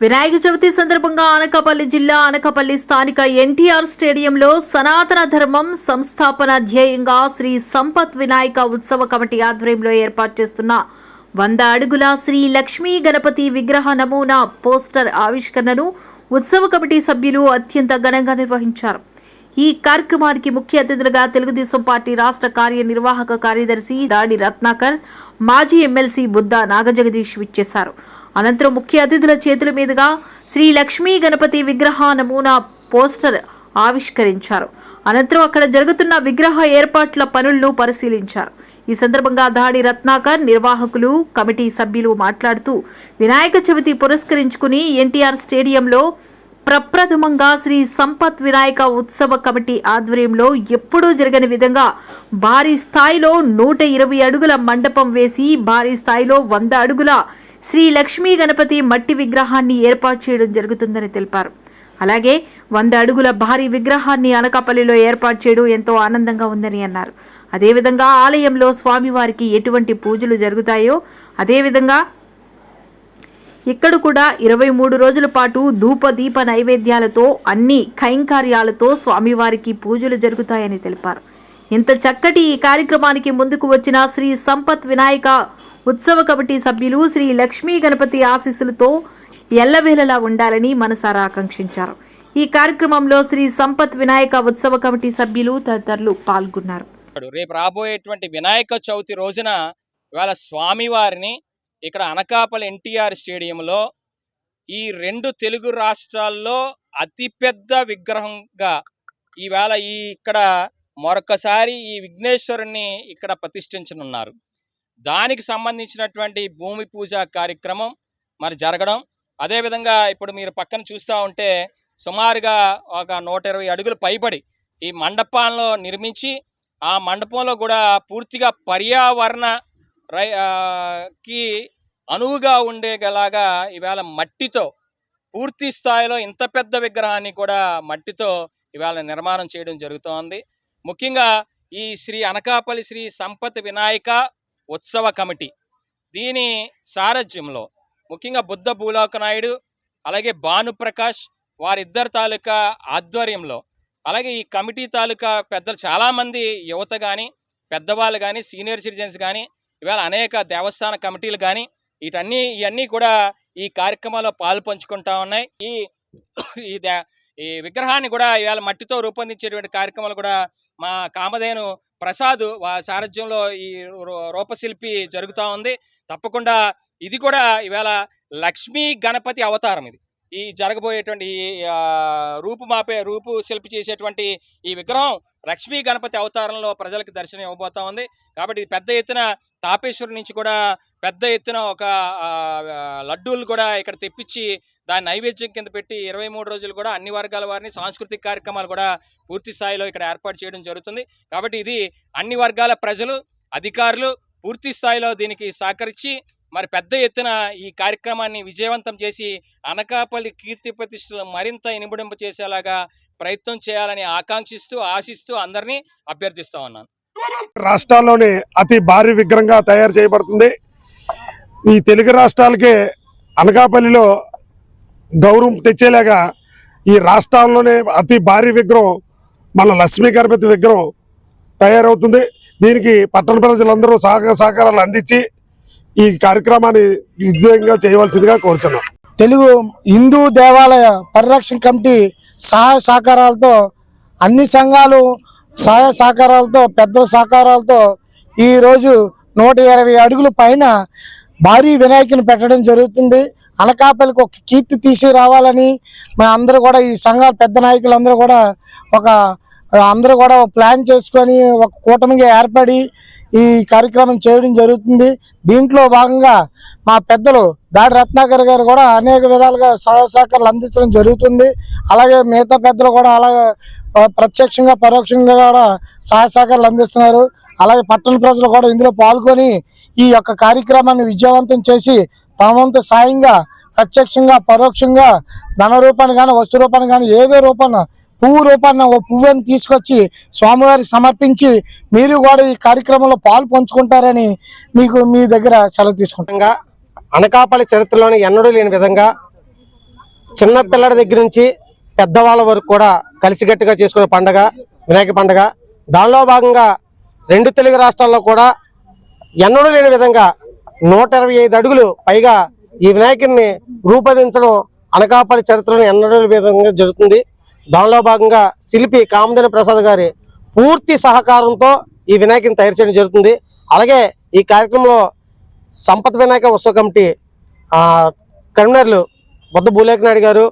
వినాయక చవితి సందర్భంగా అనకాపల్లి జిల్లా అనకాపల్లి స్థానిక ఎన్టీఆర్ స్టేడియంలో సనాతన ధర్మం సంస్థాపన ధ్యేయంగా శ్రీ సంపత్ వినాయక ఉత్సవ కమిటీ ఆధ్వర్యంలో ఏర్పాటు చేస్తున్న వంద అడుగుల శ్రీ లక్ష్మీ గణపతి విగ్రహ నమూనా పోస్టర్ ఆవిష్కరణను ఉత్సవ కమిటీ సభ్యులు అత్యంత ఘనంగా నిర్వహించారు. ఈ కార్యక్రమానికి ముఖ్య అతిథులుగా తెలుగుదేశం పార్టీ రాష్ట్ర కార్యనిర్వాహక కార్యదర్శి దాడి రత్నాకర్ మాజీ ఎమ్మెల్సీ బుద్ధ నాగజగదీష్ విచ్చేశారు. అనంతరం ముఖ్య అతిథుల చేతుల మీదుగా శ్రీ లక్ష్మీ గణపతి విగ్రహ నమూనా పోస్టర్ ఆవిష్కరించారు. అనంతరం అక్కడ జరుగుతున్న విగ్రహ ఏర్పాట్ల పనులను పరిశీలించారు. ఈ సందర్భంగా దాడి రత్నాకర్ నిర్వాహకులు కమిటీ సభ్యులు మాట్లాడుతూ వినాయక చవితి పురస్కరించుకుని ఎన్టీఆర్ స్టేడియంలో ప్రప్రథమంగా శ్రీ సంపత్ వినాయక ఉత్సవ కమిటీ ఆధ్వర్యంలో ఎప్పుడూ జరగని విధంగా భారీ స్థాయిలో నూట ఇరవై అడుగుల మండపం వేసి భారీ స్థాయిలో వంద అడుగుల శ్రీ లక్ష్మీ గణపతి మట్టి విగ్రహాన్ని ఏర్పాటు చేయడం జరుగుతుందని తెలిపారు. అలాగే వంద అడుగుల భారీ విగ్రహాన్ని అనకాపల్లిలో ఏర్పాటు చేయడం ఎంతో ఆనందంగా ఉందని అన్నారు. అదేవిధంగా ఆలయంలో స్వామివారికి ఎటువంటి పూజలు జరుగుతాయో అదేవిధంగా ఇక్కడ కూడా ఇరవై మూడు రోజుల పాటు ధూప దీప నైవేద్యాలతో అన్ని కైంకార్యాలతో స్వామివారికి పూజలు జరుగుతాయని తెలిపారు. ఇంత చక్కటి ఈ కార్యక్రమానికి ముందుకు వచ్చిన శ్రీ సంపత్ వినాయక ఉత్సవ కమిటీ సభ్యులు శ్రీ లక్ష్మీ గణపతి ఆశీస్సులతో ఎల్లవేళలా ఉండాలని మనసారా ఆకాంక్షించారు. ఈ కార్యక్రమంలో శ్రీ సంపత్ వినాయక ఉత్సవ కమిటీ సభ్యులు తదితరులు పాల్గొన్నారు. రేపు రాబోయేటువంటి వినాయక చవితి రోజున ఇవాళ స్వామివారిని ఇక్కడ అనకాపల్లి ఎన్టీఆర్ స్టేడియంలో ఈ రెండు తెలుగు రాష్ట్రాల్లో అతిపెద్ద విగ్రహంగా ఈవేళ ఈ ఇక్కడ మరొకసారి ఈ విఘ్నేశ్వరుణ్ణి ఇక్కడ ప్రతిష్ఠించనున్నారు. దానికి సంబంధించినటువంటి భూమి పూజ కార్యక్రమం మరి జరగడం అదేవిధంగా ఇప్పుడు మీరు పక్కన చూస్తూ ఉంటే సుమారుగా ఒక నూట ఇరవై అడుగులు పైబడి ఈ మండపాల్లో నిర్మించి ఆ మండపంలో కూడా పూర్తిగా పర్యావరణ కి అనువుగా ఉండేలాగా ఇవాళ మట్టితో పూర్తి స్థాయిలో ఇంత పెద్ద విగ్రహాన్ని కూడా మట్టితో ఇవాళ నిర్మాణం చేయడం జరుగుతోంది. ముఖ్యంగా ఈ శ్రీ అనకాపల్లి శ్రీ సంపత్ వినాయక ఉత్సవ కమిటీ. దీని సారథ్యంలో ముఖ్యంగా బుద్ధ భూలోక నాయుడు అలాగే భానుప్రకాష్ వారిద్దరు తాలూకా ఆధ్వర్యంలో అలాగే ఈ కమిటీ తాలూకా పెద్దలు చాలామంది యువత కానీ పెద్దవాళ్ళు కానీ సీనియర్ సిటిజన్స్ కానీ ఇవాళ అనేక దేవస్థాన కమిటీలు కానీ వీటన్నీ ఇవన్నీ కూడా ఈ కార్యక్రమాల్లో పాలు పంచుకుంటా ఉన్నాయి. ఈ ఈ దే- ఈ విగ్రహాన్ని కూడా ఇవాళ మట్టితో రూపొందించేటువంటి కార్యక్రమాలు కూడా మా కామధేను ప్రసాద్ వా సారథ్యంలో ఈ రూ- రూపశిల్పి జరుగుతూ ఉంది. తప్పకుండా ఇది కూడా ఇవాళ లక్ష్మీ గణపతి అవతారం ఇది. ఈ జరగబోయేటువంటి రూపుమాపే రూపు మాపే రూపు శిల్పి చేసేటువంటి ఈ విగ్రహం లక్ష్మీ గణపతి అవతారంలో ప్రజలకు దర్శనం ఇవ్వబోతా ఉంది. కాబట్టి పెద్ద ఎత్తున తాపేశ్వరం నుంచి కూడా పెద్ద ఎత్తున ఒక లడ్డూలు కూడా ఇక్కడ తెప్పించి దాన్ని నైవేద్యం కింద పెట్టి ఇరవై మూడు రోజులు కూడా అన్ని వర్గాల వారిని సాంస్కృతిక కార్యక్రమాలు కూడా పూర్తి స్థాయిలో ఇక్కడ ఏర్పాటు చేయడం జరుగుతుంది. కాబట్టి ఇది అన్ని వర్గాల ప్రజలు అధికారులు పూర్తి స్థాయిలో దీనికి సహకరించి మరి పెద్ద ఎత్తున ఈ కార్యక్రమాన్ని విజయవంతం చేసి అనకాపల్లి కీర్తి ప్రతిష్టలు మరింత ఇనుబడింప చేసేలాగా ప్రయత్నం చేయాలని ఆకాంక్షిస్తూ ఆశిస్తూ అందరినీ అభ్యర్థిస్తా ఉన్నాను. రాష్ట్రాల్లోనే అతి భారీ విగ్రహంగా తయారు చేయబడుతుంది. ఈ తెలుగు రాష్ట్రాలకే అనకాపల్లిలో గౌరవం తెచ్చేలాగా ఈ రాష్ట్రాల్లోనే అతి భారీ విగ్రహం మన లక్ష్మీ గణపతి విగ్రహం తయారవుతుంది. దీనికి పట్టణ ప్రజలందరూ సహకార సహకారాలు అందించి ఈ కార్యక్రమాన్ని విజయంగా చేయవలసిందిగా కోరుతున్నాం తెలుగు హిందూ దేవాలయ పరిరక్షణ కమిటీ సహాయ సహకారాలతో అన్ని సంఘాలు సహాయ సహకారాలతో పెద్దల సహకారాలతో ఈరోజు నూట ఇరవై అడుగుల పైన భారీ వినాయకుని పెట్టడం జరుగుతుంది. అనకాపల్లికి ఒక కీర్తి తీసి రావాలని మా అందరూ కూడా ఈ సంఘాల పెద్ద నాయకులందరూ కూడా ఒక అందరూ కూడా ప్లాన్ చేసుకొని ఒక కూటమిగా ఏర్పడి ఈ కార్యక్రమం చేయడం జరుగుతుంది. దీంట్లో భాగంగా మా పెద్దలు దాడి రత్నాకర్ గారు కూడా అనేక విధాలుగా సహాయ సహకారాలు అందించడం జరుగుతుంది. అలాగే మిగతా పెద్దలు కూడా అలాగే ప్రత్యక్షంగా పరోక్షంగా కూడా సహాయ సహకారాలు అందిస్తున్నారు. అలాగే పట్టణ ప్రజలు కూడా ఇందులో పాల్గొని ఈ యొక్క కార్యక్రమాన్ని విజయవంతం చేసి తమ సాయంగా ప్రత్యక్షంగా పరోక్షంగా ధన రూపాన్ని కానీ వస్తు రూపాన్ని కానీ ఏదో రూపాన పువ్వు రూపాన ఓ పువ్వుని తీసుకొచ్చి స్వామివారికి సమర్పించి మీరు కూడా ఈ కార్యక్రమంలో పాలు పంచుకుంటారని మీకు మీ దగ్గర సెలవు తీసుకుంటాం. అనకాపల్లి చరిత్రలోని ఎన్నడూ లేని విధంగా చిన్నపిల్లల దగ్గర నుంచి పెద్దవాళ్ళ వరకు కూడా కలిసికట్టుగా చేసుకునే పండగ వినాయక పండగ. దానిలో భాగంగా రెండు తెలుగు రాష్ట్రాల్లో కూడా ఎన్నడూ లేని విధంగా నూట ఇరవై ఐదు అడుగులు పైగా ఈ వినాయకుడిని రూపొందించడం అనకాపల్లి చరిత్రను ఎన్నడూ విధంగా జరుగుతుంది. దానిలో భాగంగా శిల్పి కామదేని ప్రసాద్ గారి పూర్తి సహకారంతో ఈ వినాయకుని తయారు చేయడం జరుగుతుంది. అలాగే ఈ కార్యక్రమంలో సంపత్ వినాయక ఉత్సవ కమిటీ కన్వీనర్లు బొద్ద భూలేఖనాయుడు గారు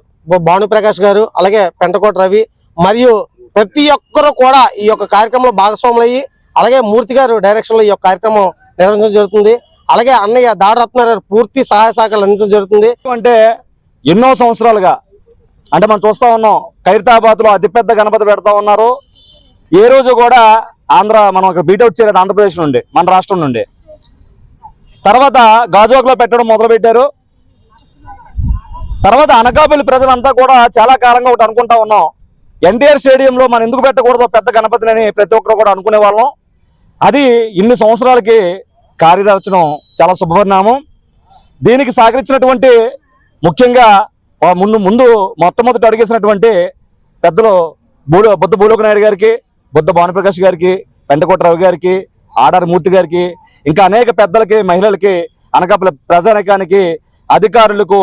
భానుప్రకాష్ గారు అలాగే పెంటకోట రవి మరియు ప్రతి ఒక్కరూ కూడా ఈ యొక్క కార్యక్రమంలో భాగస్వాములు అయ్యి అలాగే మూర్తి గారు డైరెక్షన్లో ఈ యొక్క కార్యక్రమం నిర్వహించడం జరుగుతుంది. అలాగే అన్నయ్య దాడరత్న పూర్తి సహాయ సహకారాలు అందించడం జరుగుతుంది. అంటే ఎన్నో సంవత్సరాలుగా అంటే మనం చూస్తూ ఉన్నాం ఖైరతాబాద్లో అతిపెద్ద గణపతి పెడతా ఉన్నారు. ఏ రోజు కూడా ఆంధ్ర మనం ఇక్కడ బీటౌట్ చేయలేదు ఆంధ్రప్రదేశ్ నుండి మన రాష్ట్రం నుండి. తర్వాత గాజువాక్లో పెట్టడం మొదలుపెట్టారు. తర్వాత అనకాపల్లి ప్రజలంతా కూడా చాలా కాలంగా ఒకటి అనుకుంటా ఉన్నాం. ఎన్టీఆర్ స్టేడియంలో మనం ఎందుకు పెట్టకూడదు పెద్ద గణపతిని ప్రతి ఒక్కరు కూడా అనుకునే వాళ్ళం. అది ఇన్ని సంవత్సరాలకి కార్యదర్శనం చాలా శుభపరిణామం. దీనికి సహకరించినటువంటి ముఖ్యంగా ముందు ముందు మొట్టమొదటి అడిగేసినటువంటి పెద్దలు బూడు బుద్ధ భూలోక నాయుడు గారికి బుద్ధ భానుప్రకాష్ గారికి పెంటకోట గారికి ఆడారి మూర్తి గారికి ఇంకా అనేక పెద్దలకి మహిళలకి అనకాపల్లి ప్రజానికానికి అధికారులకు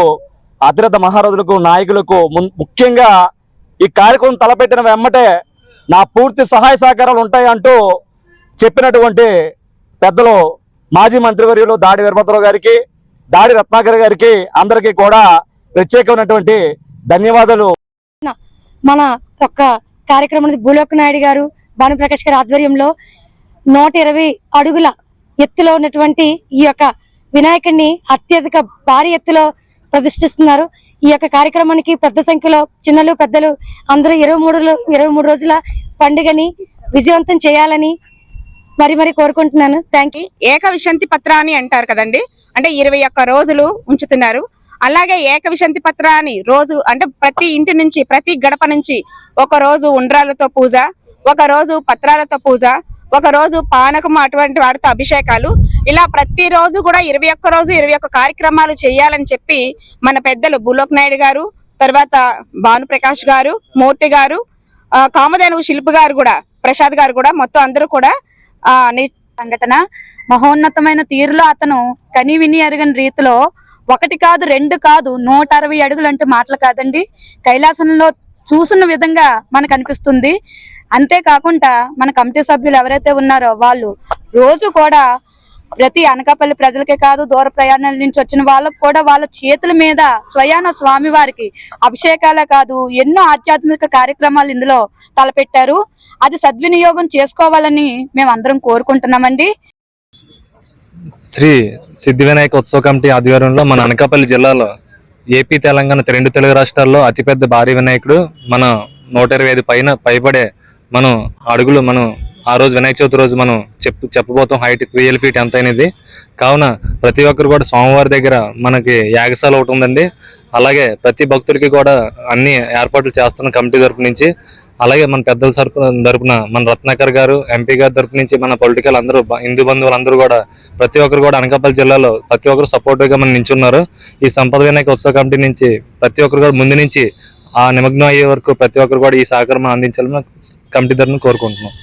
అతిరథ మహారాజులకు నాయకులకు ముఖ్యంగా ఈ కార్యక్రమం తలపెట్టిన వెమ్మటే నా పూర్తి సహాయ సహకారాలు ఉంటాయి అంటూ చెప్పినటువంటి పెద్దలు మాజీ మంత్రివర్యులు దాడి వీరభద్రరావు గారికి దాడి రత్నాకర్ గారికి అందరికీ కూడా ప్రత్యేకమైనటువంటి ధన్యవాదాలు. మన యొక్క కార్యక్రమం భూలోక్ నాయుడు గారు భానుప్రకాష్ గారి ఆధ్వర్యంలో నూట ఇరవై అడుగుల ఎత్తులో ఉన్నటువంటి ఈ యొక్క వినాయకుడిని అత్యధిక భారీ ఎత్తులో ప్రతిష్ఠిస్తున్నారు. ఈ యొక్క కార్యక్రమానికి పెద్ద సంఖ్యలో చిన్నలు పెద్దలు అందరూ ఇరవై మూడు ఇరవై మూడు రోజుల పండుగని విజయవంతం చేయాలని మరి మరి కోరుకుంటున్నాను. థ్యాంక్ యూ ఏకవిశంతి పత్ర అని అంటారు కదండి? అంటే ఇరవై ఒక్క రోజులు ఉంచుతున్నారు. అలాగే ఏకవిశంతి పత్ర అని రోజు అంటే ప్రతి ఇంటి నుంచి ప్రతి గడప నుంచి ఒక రోజు ఉండ్రాలతో పూజ ఒక రోజు పత్రాలతో పూజ ఒక రోజు పానకం అటువంటి వాటితో అభిషేకాలు. ఇలా ప్రతి రోజు కూడా ఇరవై ఒక్క రోజు ఇరవై ఒక్క కార్యక్రమాలు చేయాలని చెప్పి మన పెద్దలు భూలోక్ నాయుడు గారు తర్వాత భానుప్రకాష్ గారు మూర్తి గారు ఆ, కామధేనువు శిల్పి గారు కూడా ప్రసాద్ గారు కూడా మొత్తం అందరూ కూడా ఆ సంఘటన. మహోన్నతమైన తీరులో అతను కని విని ఎరగని రీతిలో ఒకటి కాదు రెండు కాదు నూట అరవై అడుగులు అంటే మాటలు కాదండి. కైలాసంలో చూసిన విధంగా మనకు అనిపిస్తుంది. అంతేకాకుండా మన కమిటీ సభ్యులు ఎవరైతే ఉన్నారో వాళ్ళు రోజు కూడా ప్రతి అనకాపల్లి ప్రజలకే కాదు దూర ప్రయాణాల నుంచి వచ్చిన వాళ్ళకు కూడా వాళ్ళ చేతుల మీద స్వయాన స్వామి వారికి అభిషేకాలే కాదు ఎన్నో ఆధ్యాత్మిక కార్యక్రమాలు ఇందులో తలపెట్టారు. అది సద్వినియోగం చేసుకోవాలని మేము అందరం కోరుకుంటున్నామండి. శ్రీ సిద్ధి వినాయక ఉత్సవ కమిటీ ఆధ్వర్యంలో మన అనకాపల్లి జిల్లాలో ఏపీ తెలంగాణ రెండు తెలుగు రాష్ట్రాల్లో అతిపెద్ద భారీ వినాయకుడు. మన నూట ఇరవై ఐదు పైన పైబడే మనం అడుగులు మనం ఆ రోజు వినాయక చవితి రోజు మనం చెప్పు చెప్పబోతాం హైట్ రియల్ ఫీట్ ఎంత అనేది. కావున ప్రతి ఒక్కరు కూడా స్వామివారి దగ్గర మనకి యాగశాల ఒకటి ఉందండి. అలాగే ప్రతి భక్తుడికి కూడా అన్ని ఏర్పాట్లు చేస్తున్న కమిటీ తరపు నుంచి అలాగే మన పెద్దల సరుపు తరపున మన రత్నాకర్ గారు ఎంపీ గారి తరపు నుంచి మన పొలిటికల్ అందరూ హిందూ బంధువులందరూ కూడా ప్రతి ఒక్కరు కూడా అనకాపల్లి జిల్లాలో ప్రతి ఒక్కరు సపోర్టివ్గా మనం నించున్నారు. ఈ సంపద వినాయక ఉత్సవ కమిటీ నుంచి ప్రతి ఒక్కరు కూడా ముందు నుంచి ఆ నిమగ్నం అయ్యే వరకు ప్రతి ఒక్కరు కూడా ఈ సహకారం అందించాలని కమిటీ తరపున కోరుకుంటున్నాం.